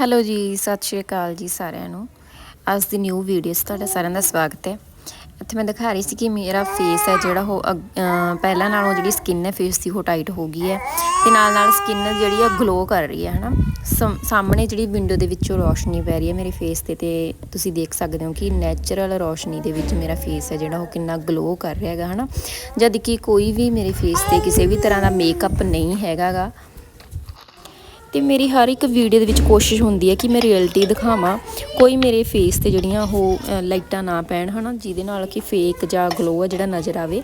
Hello ਜੀ, ਸਤਿ ਸ਼੍ਰੀ ਅਕਾਲ ਜੀ ਸਾਰਿਆਂ ਨੂੰ। ਅੱਜ ਦੀ ਨਿਊ ਵੀਡੀਓ 'ਚ ਤੁਹਾਡਾ ਸਾਰਿਆਂ ਦਾ ਸਵਾਗਤ ਹੈ। ਇੱਥੇ ਮੈਂ ਦਿਖਾ ਰਹੀ ਸੀ ਕਿ ਮੇਰਾ ਫੇਸ ਹੈ ਜਿਹੜਾ ਉਹ ਅੱਗ- ਅਹ ਪਹਿਲਾਂ ਨਾਲੋਂ ਜਿਹੜੀ ਸਕਿਨ ਹੈ ਫੇਸ ਦੀ ਉਹ ਟਾਈਟ ਹੋ ਗਈ ਹੈ। ਤੇ ਨਾਲ ਨਾਲ ਸਕਿਨ ਜਿਹੜੀ ਆ ਗਲੋ ਕਰ ਰਹੀ ਹੈ, ਹਨਾ? ਸਮ- ਸਾਹਮਣੇ ਜਿਹੜੀ ਵਿੰਡੋ ਦੇ ਵਿੱਚੋਂ ਰੋਸ਼ਨੀ ਪੈ ਰਹੀ ਹੈ ਮੇਰੇ ਫੇਸ ਤੇ ਤੇ ਤੁਸੀਂ ਦੇਖ ਸਕਦੇ ਹੋ ਕਿ ਨੈਚੁਰਲ ਰੋਸ਼ਨੀ ਦੇ ਵਿੱਚ ਮੇਰਾ ਫੇਸ ਹੈ ਜਿਹੜਾ ਉਹ ਕਿੰਨਾ ਗਲੋ ਕਰ ਰਿਹਾ ਹੈਗਾ, ਹਨਾ? ਜਦ ਕਿ ਕੋਈ ਵੀ ਮੇਰੇ ਫੇਸ ਤੇ ਕਿਸੇ ਵੀ ਤਰ੍ਹਾਂ ਦਾ ਮੇਕਅਪ ਨਹੀਂ ਹੈਗਾਗਾ। ਤੇ ਮੇਰੀ ਹਰ ਇੱਕ ਵੀਡੀਓ ਦੇ ਵਿੱਚ ਕੋਸ਼ਿਸ਼ ਹੁੰਦੀ ਹੈ ਕਿ ਮੈਂ ਰਿਐਲਿਟੀ ਦਿਖਾਵਾਂ। ਕੋਈ ਮੇਰੇ ਫੇਸ ਤੇ ਜਿਹੜੀਆਂ ਉਹ ਲਾਈਟਾਂ ਨਾ ਪੈਣ ਹਨਾ? ਜਿਹਦੇ ਨਾਲ ਕਿ ਫੇਕ ਜਾਂ ਗਲੋ ਆ ਜਿਹੜਾ ਨਜ਼ਰ ਆਵੇ।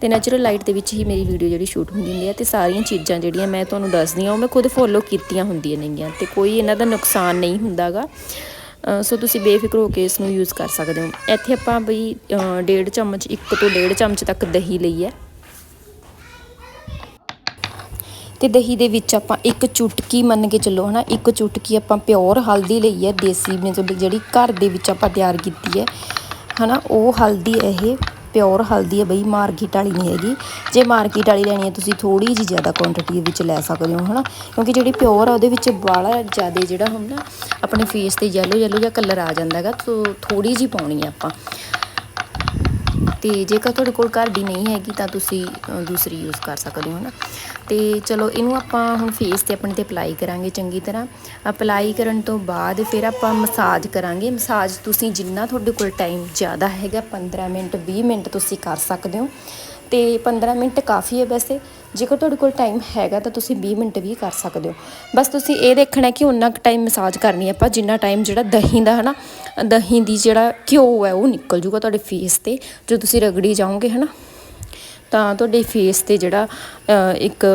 ਤੇ ਨੈਚੁਰਲ ਲਾਈਟ ਦੇ ਵਿੱਚ ਹੀ ਮੇਰੀ ਵੀਡੀਓ ਜਿਹੜੀ ਸ਼ੂਟ ਹੁੰਦੀ ਹੁੰਦੀ ਹੈ ਤੇ ਸਾਰੀਆਂ ਚੀਜ਼ਾਂ ਜਿਹੜੀਆਂ ਮੈਂ ਤੁਹਾਨੂੰ ਦੱਸਦੀ ਹਾਂ ਉਹ ਮੈਂ ਖੁਦ ਫੋਲੋ ਕੀਤੀਆਂ ਹੁੰਦੀਆਂ ਨੇਗੀਆਂ। ਤੇ ਕੋਈ ਇਹਨਾਂ ਦਾ ਨੁਕਸਾਨ ਨਹੀਂ ਹੁੰਦਾਗਾ। ਅ, ਸੋ ਤੁਸੀਂ ਬੇਫਿਕਰ ਹੋ ਕੇ ਇਸ ਨੂੰ ਯੂਜ਼ ਕਰ ਸਕਦੇ ਹੋ। ਇੱਥੇ ਆਪਾਂ ਬਈ ਡੇਢ ਚਮਚ ਇੱਕ ਤੋਂ ਡੇਢ ਚਮਚ ਤੱਕ ਦਹੀਂ ਲਈ ਹੈ। ਤੇ ਦਹੀਂ ਦੇ ਵਿੱਚ ਆਪਾਂ ਇੱਕ ਚੁਟਕੀ ਮੰਨ ਕੇ ਚੱਲੋ, ਹਨਾ, ਇੱਕ ਚੁਟਕੀ ਆਪਾਂ ਪਿਓਰ ਹਲਦੀ ਲਈ ਹੈ, ਦੇਸੀ ਮਤਲਬ ਜਿਹੜੀ ਘਰ ਦੇ ਵਿੱਚ ਆਪਾਂ ਤਿਆਰ ਕੀਤੀ ਹੈ, ਹਨਾ, ਉਹ ਹਲਦੀ ਇਹ ਪਿਓਰ ਹਲਦੀ ਹੈ ਬਈ, ਮਾਰਕੀਟ ਵਾਲੀ ਨਹੀਂ ਹੈਗੀ। ਜੇ ਮਾਰਕੀਟ ਵਾਲੀ ਲੈਣੀ ਹੈ, ਤੁਸੀਂ ਥੋੜੀ ਜਿਹੀ ਜ਼ਿਆਦਾ ਕੁਆਂਟੀਟੀ ਵਿੱਚ ਲੈ ਸਕਦੇ ਹੋ, ਹਨਾ, ਕਿਉਂਕਿ ਜਿਹੜੀ ਪਿਓਰ ਆ, ਉਹਦੇ ਵਿੱਚ ਬਾਲਾ ਜ਼ਿਆਦਾ ਜਿਹੜਾ ਹੁੰਦਾ, ਆਪਣੇ ਫੇਸ ਤੇ ਯੈਲੋ ਯੈਲੋ ਜਿਹਾ ਕਲਰ ਆ ਜਾਂਦਾ ਹੈਗਾ ਸੋ ਥੋੜੀ ਜਿਹੀ ਪਾਉਣੀ ਹੈ ਆਪਾਂ। ਤੇ ਜੇਕਰ ਤੁਹਾਡੇ ਕੋਲ ਘਰ ਦੀ ਨਹੀਂ ਹੈਗੀ ਤਾਂ ਤੁਸੀਂ ਦੂਸਰੀ ਯੂਜ਼ ਕਰ ਸਕਦੇ ਹੋ ਨਾ ਤੇ ਚਲੋ, ਇਹਨੂੰ ਆਪਾਂ ਹੁਣ ਫੇਸ ਤੇ ਆਪਣੇ ਤੇ ਅਪਲਾਈ ਕਰਾਂਗੇ ਚੰਗੀ ਤਰ੍ਹਾਂ। ਅਪਲਾਈ ਕਰਨ ਤੋਂ ਬਾਅਦ ਫਿਰ ਆਪਾਂ ਮਸਾਜ ਕਰਾਂਗੇ। ਮਸਾਜ ਤੁਸੀਂ ਜਿੰਨਾ ਤੁਹਾਡੇ ਕੋਲ ਟਾਈਮ ਜ਼ਿਆਦਾ ਹੈਗਾ 15 ਮਿੰਟ 20 ਮਿੰਟ ਤੁਸੀਂ ਕਰ ਸਕਦੇ ਹੋ। ਤੇ 15 ਮਿੰਟ ਕਾਫੀ ਹੈ ਵੈਸੇ। ਜੇਕਰ ਤੁਹਾਡੇ ਕੋਲ ਟਾਈਮ ਹੈਗਾ ਤਾਂ ਤੁਸੀਂ 20 ਮਿੰਟ ਵੀ ਕਰ ਸਕਦੇ ਹੋ। ਬਸ ਤੁਸੀਂ ਇਹ ਦੇਖਣਾ ਕਿ ਉਨਾ ਕੁ ਟਾਈਮ ਮਸਾਜ ਕਰਨੀ ਆਪਾਂ, ਜਿੰਨਾ ਟਾਈਮ ਜਿਹੜਾ ਦਹੀਂ ਦਾ ਹਨਾ, ਦਹੀਂ ਦੀ ਜਿਹੜਾ ਘਿਓ ਹੈ ਉਹ ਨਿਕਲ ਜੂਗਾ ਤੁਹਾਡੇ ਫੇਸ ਤੇ ਜੋ ਤੁਸੀਂ ਰਗੜੀ ਜਾਓਗੇ ਹਨਾ। ਤਾਂ ਤੁਹਾਡੇ ਫੇਸ ਤੇ ਜਿਹੜਾ ਇੱਕ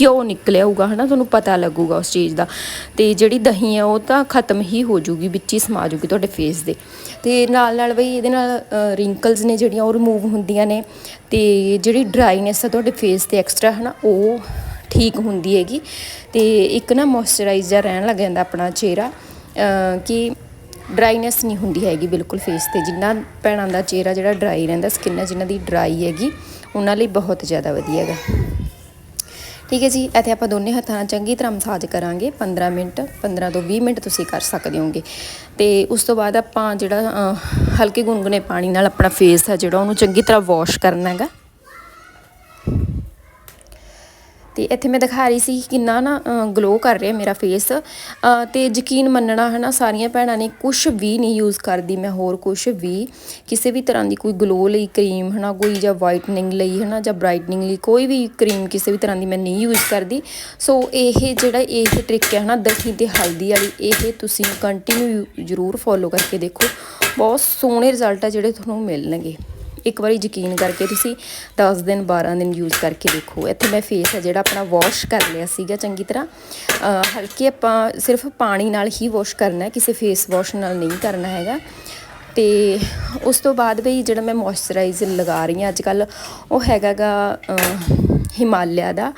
ਘਿਓ ਨਿਕਲਿਆ ਹੋਊਗਾ, ਹਨਾ? ਤੁਹਾਨੂੰ ਪਤਾ ਲੱਗੂਗਾ ਉਸ ਚੀਜ਼ ਦਾ। ਤੇ ਜਿਹੜੀ ਦਹੀਂ ਆ, ਉਹ ਤਾਂ ਖਤਮ ਹੀ ਹੋ ਜੂਗੀ, ਵਿੱਚ ਹੀ ਸਮਾ ਜੂਗੀ ਤੁਹਾਡੇ ਫੇਸ ਦੇ। ਤੇ ਨਾਲ ਨਾਲ ਬਈ ਇਹਦੇ ਨਾਲ ਰਿੰਕਲਸ ਨੇ ਜਿਹੜੀਆਂ ਉਹ ਰਿਮੂਵ ਹੁੰਦੀਆਂ ਨੇ। ਤੇ ਜਿਹੜੀ ਡਰਾਈਨੈਸ ਆ ਤੁਹਾਡੇ ਫੇਸ ਤੇ ਐਕਸਟਰਾ ਹਨਾ, ਉਹ ਠੀਕ ਹੁੰਦੀ ਹੈਗੀ। ਤੇ ਇੱਕ ਨਾ ਮੋਇਸਚਰਾਈਜ਼ਰ ਰਹਿਣ ਲੱਗ ਜਾਂਦਾ ਆਪਣਾ ਚਿਹਰਾ। ਕਿ ਡਰਾਈਨੈਸ ਨਹੀਂ ਹੁੰਦੀ ਹੈਗੀ ਬਿਲਕੁਲ ਫੇਸ ਤੇ। ਜਿੰਨਾ ਭੈਣਾਂ ਦਾ ਚਿਹਰਾ ਜਿਹੜਾ ਡਰਾਈ ਰਹਿੰਦਾ ਸਕਿਨ ਹੈ ਜਿਨ੍ਹਾਂ ਦੀ ਡਰਾਈ ਹੈਗੀ, ਉਹਨਾਂ ਲਈ ਬਹੁਤ ਜ਼ਿਆਦਾ ਵਧੀਆ ਹੈਗਾ। ਠੀਕ ਹੈ ਜੀ, ਇੱਥੇ ਆਪਾਂ ਦੋਨੇ ਹੱਥਾਂ ਨਾਲ ਚੰਗੀ ਤਰ੍ਹਾਂ ਮਸਾਜ ਕਰਾਂਗੇ। 15 ਮਿੰਟ 15 ਤੋਂ 20 ਮਿੰਟ ਤੁਸੀਂ ਕਰ ਸਕਦੇ ਹੋਗੇ। ਤੇ ਉਸ ਤੋਂ ਬਾਅਦ ਆਪਾਂ ਜਿਹੜਾ ਹਲਕੇ ਗੁਨਗੁਨੇ ਪਾਣੀ ਨਾਲ ਆਪਣਾ ਫੇਸ ਹੈ ਜਿਹੜਾ, ਉਹਨੂੰ ਚੰਗੀ ਤਰ੍ਹਾਂ ਵਾਸ਼ ਕਰਨਾ ਹੈਗਾ। ਤੇ ਇੱਥੇ ਮੈਂ ਦਿਖਾ ਰਹੀ ਸੀ ਕਿੰਨਾ ਨਾ ਗਲੋ ਕਰ ਰਿਹਾ ਮੇਰਾ ਫੇਸ ਤੇ ਯਕੀਨ ਮੰਨਣਾ ਹੈ ਨਾ ਸਾਰੀਆਂ ਭੈਣਾਂ ਨੇ ਕੁਝ ਵੀ ਨਹੀਂ ਯੂਜ਼ ਕਰਦੀ, ਮੈਂ ਹੋਰ ਕੁਝ ਵੀ। ਕਿਸੇ ਵੀ ਤਰ੍ਹਾਂ ਦੀ ਕੋਈ ਗਲੋ ਲਈ ਕਰੀਮ ਹੈ ਨਾ ਕੋਈ ਜਾਂ ਵਾਈਟਨਿੰਗ ਲਈ ਹੈ ਨਾ ਜਾਂ ਬ੍ਰਾਈਟਨਿੰਗ ਲਈ ਕੋਈ ਵੀ ਕਰੀਮ ਕਿਸੇ ਵੀ ਤਰ੍ਹਾਂ ਦੀ ਮੈਂ ਨਹੀਂ ਯੂਜ਼ ਕਰਦੀ। ਸੋ ਇਹ ਜਿਹੜਾ ਇਹ ਟ੍ਰਿਕ ਹੈ ਨਾ ਦਹੀਂ ਤੇ ਹਲਦੀ ਵਾਲੀ, ਇਹ ਤੁਸੀਂ ਕੰਟੀਨਿਊ ਜ਼ਰੂਰ ਫੋਲੋ ਕਰਕੇ ਦੇਖੋ। ਬਹੁਤ ਸੋਹਣੇ ਰਿਜ਼ਲਟ ਆ ਜਿਹੜੇ ਤੁਹਾਨੂੰ ਮਿਲਣਗੇ। ਇੱਕ ਵਾਰੀ ਯਕੀਨ ਕਰਕੇ ਤੁਸੀਂ 10 ਦਿਨ 12 ਦਿਨ ਯੂਜ਼ ਕਰਕੇ ਦੇਖੋ। ਇੱਥੇ ਮੈਂ ਫੇਸ ਹੈ ਜਿਹੜਾ ਆਪਣਾ ਵਾਸ਼ ਕਰ ਲਿਆ ਸੀਗਾ ਚੰਗੀ ਤਰ੍ਹਾਂ। ਹਲਕੇ ਆਪਾਂ ਸਿਰਫ ਪਾਣੀ ਨਾਲ ਹੀ ਵਾਸ਼ ਕਰਨਾ ਹੈ, ਕਿਸੇ ਫੇਸ ਵਾਸ਼ ਨਾਲ ਨਹੀਂ ਕਰਨਾ ਹੈਗਾ। ਤੇ ਉਸ ਤੋਂ ਬਾਅਦ ਵੀ ਜਿਹੜਾ ਮੈਂ ਮੋਇਸਚਰਾਈਜ਼ਰ ਲਗਾ ਰਹੀ ਹਾਂ, ਅੱਜ ਕੱਲ ਉਹ ਹੈਗਾਗਾ ਹਿਮਾਲਿਆ ਦਾ।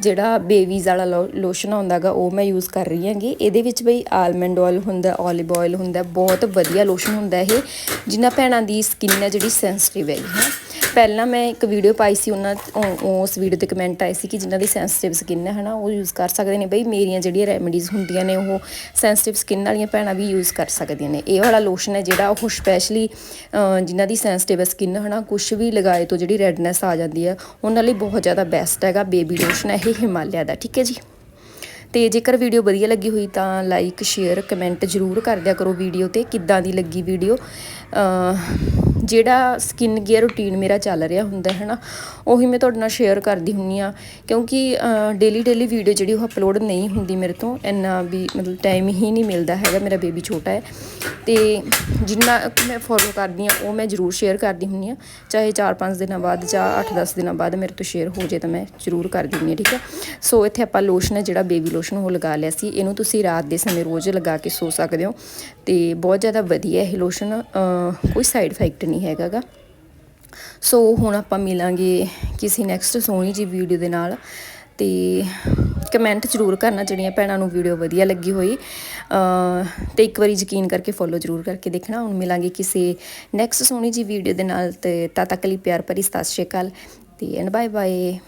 ਜਿਹੜਾ ਬੇਬੀਜ਼ ਵਾਲਾ ਲੋਸ਼ਨ ਆਉਂਦਾਗਾ ਉਹ ਮੈਂ ਯੂਜ਼ ਕਰ ਰਹੀ ਹਾਂਗੀ। ਇਹਦੇ ਵਿੱਚ ਬਈ ਆਲਮੰਡ ਆਇਲ ਹੁੰਦਾ 올ਿਵ ਆਇਲ ਹੁੰਦਾ, ਬਹੁਤ ਵਧੀਆ ਲੋਸ਼ਨ ਹੁੰਦਾ ਇਹ, ਜਿਨ੍ਹਾਂ ਭੈਣਾਂ ਦੀ ਸਕਿਨ ਹੈ ਜਿਹੜੀ ਸੈਂਸਿਟਿਵ ਹੈਗੀ, ਹੈ। ਪਹਿਲਾਂ ਮੈਂ ਇੱਕ ਵੀਡੀਓ ਪਾਈ ਸੀ, ਉਹਨਾਂ ਉਸ ਵੀਡੀਓ ਤੇ ਕਮੈਂਟ ਆਏ ਸੀ ਕਿ ਜਿਨ੍ਹਾਂ ਦੀ ਸੈਂਸਿਟਿਵ ਸਕਿਨ ਹੈ ਹਨਾ, ਉਹ ਯੂਜ਼ ਕਰ ਸਕਦੇ ਨੇ। ਬਈ ਮੇਰੀਆਂ ਜਿਹੜੀਆਂ ਰੈਮੇਡੀਜ਼ ਹੁੰਦੀਆਂ ਨੇ, ਉਹ ਸੈਂਸਿਟਿਵ ਸਕਿਨ ਵਾਲੀਆਂ ਭੈਣਾਂ ਵੀ ਯੂਜ਼ ਕਰ ਸਕਦੀਆਂ ਨੇ। ਇਹ ਵਾਲਾ ਲੋਸ਼ਨ ਹੈ ਜਿਹੜਾ, ਉਹ ਸਪੈਸ਼ਲੀ ਜਿਨ੍ਹਾਂ ਦੀ ਸੈਂਸਿਟਿਵ ਸਕਿਨ ਹਨਾ ਕੁਝ ਵੀ ਲਗਾਏ ਤੋਂ ਜਿਹੜੀ ਰੈਡਨੈਸ ਆ ਜਾਂਦੀ ਹੈ, ਉਹਨਾਂ ਲਈ ਬਹੁਤ ਜ਼ਿਆਦਾ ਬੈਸਟ ਹੈਗਾ। ਬੇਬੀ ਲੋਸ਼ਨ ਹੈ, ਇਹ ਹਿਮਾਲਿਆ ਦਾ, ਠੀਕ ਹੈ ਜੀ? ਤੇ ਜੇਕਰ ਵੀਡੀਓ ਵਧੀਆ ਲੱਗੀ ਹੋਈ ਤਾਂ ਲਾਈਕ ਸ਼ੇਅਰ ਕਮੈਂਟ ਜ਼ਰੂਰ ਕਰ ਦਿਆ ਕਰੋ ਵੀਡੀਓ ਤੇ, ਕਿੱਦਾਂ ਦੀ ਲੱਗੀ ਵੀਡੀਓ ਜਿਹੜਾ ਸਕਿਨ ਕੇਅਰ ਰੂਟੀਨ ਮੇਰਾ ਚੱਲ ਰਿਹਾ ਹੁੰਦਾ ਹੈ ਨਾ, ਉਹੀ ਮੈਂ ਤੁਹਾਡੇ ਨਾਲ ਸ਼ੇਅਰ ਕਰਦੀ ਹੁੰਨੀ ਆ। ਕਿਉਂਕਿ ਡੇਲੀ ਡੇਲੀ ਵੀਡੀਓ ਜਿਹੜੀ ਉਹ ਅਪਲੋਡ ਨਹੀਂ ਹੁੰਦੀ ਮੇਰੇ ਤੋਂ, ਇੰਨਾ ਵੀ ਮਤਲਬ ਟਾਈਮ ਹੀ ਨਹੀਂ ਮਿਲਦਾ ਹੈਗਾ, ਮੇਰਾ ਬੇਬੀ ਛੋਟਾ ਹੈ। ਤੇ ਜਿੰਨਾ ਮੈਂ ਫੋਲੋ ਕਰਦੀ ਆ, ਉਹ ਮੈਂ ਜ਼ਰੂਰ ਸ਼ੇਅਰ ਕਰਦੀ ਹੁੰਨੀ ਆ। ਚਾਹੇ 4-5 ਦਿਨਾਂ ਬਾਅਦ ਜਾਂ 8-10 ਦਿਨਾਂ ਬਾਅਦ ਮੇਰੇ ਤੋਂ ਸ਼ੇਅਰ ਹੋ ਜੇ ਤਾਂ ਮੈਂ ਜ਼ਰੂਰ ਕਰ ਦਿੰਦੀ ਹਾਂ ਠੀਕ ਹੈ? ਸੋ ਇੱਥੇ ਆਪਾਂ ਲੋਸ਼ਨ ਹੈ, ਜਿਹੜਾ ਬੇਬੀ ਲੋਸ਼ਨ ਉਹ ਲਗਾ ਲਿਆ ਸੀ। ਇਹਨੂੰ ਤੁਸੀਂ ਰਾਤ ਦੇ ਸਮੇਂ ਰੋਜ਼ ਲਗਾ ਕੇ ਸੋ ਸਕਦੇ ਹੋ। ਤੇ ਬਹੁਤ ਜ਼ਿਆਦਾ ਵਧੀਆ ਇਹ ਲੋਸ਼ਨ ਕੋਈ ਸਾਈਡ ਇਫੈਕਟ ਨਹੀਂ ਹੈਗਾਗਾ। ਸੋ ਹੁਣ ਆਪਾਂ ਮਿਲਾਂਗੇ ਕਿਸੇ ਨੈਕਸਟ ਸੋਹਣੀ ਜੀ ਵੀਡੀਓ ਦੇ ਨਾਲ ਤੇ ਕਮੈਂਟ ਜ਼ਰੂਰ ਕਰਨਾ ਜਿਹੜੀਆਂ ਭੈਣਾਂ ਨੂੰ ਵੀਡੀਓ ਵਧੀਆ ਲੱਗੀ ਹੋਈ। ਅਹ, ਤੇ ਇੱਕ ਵਾਰੀ ਯਕੀਨ ਕਰਕੇ ਫੋਲੋ ਜ਼ਰੂਰ ਕਰਕੇ ਦੇਖਣਾ। ਹੁਣ ਮਿਲਾਂਗੇ ਕਿਸੇ ਨੈਕਸਟ ਸੋਹਣੀ ਜੀ ਵੀਡੀਓ ਦੇ ਨਾਲ। ਤੇ ਤਦ ਤੱਕ ਲਈ ਪਿਆਰ ਭਰੀ ਸਤਿ ਸ਼੍ਰੀ ਅਕਾਲ ਤੇ ਐਂਡ ਬਾਏ ਬਾਏ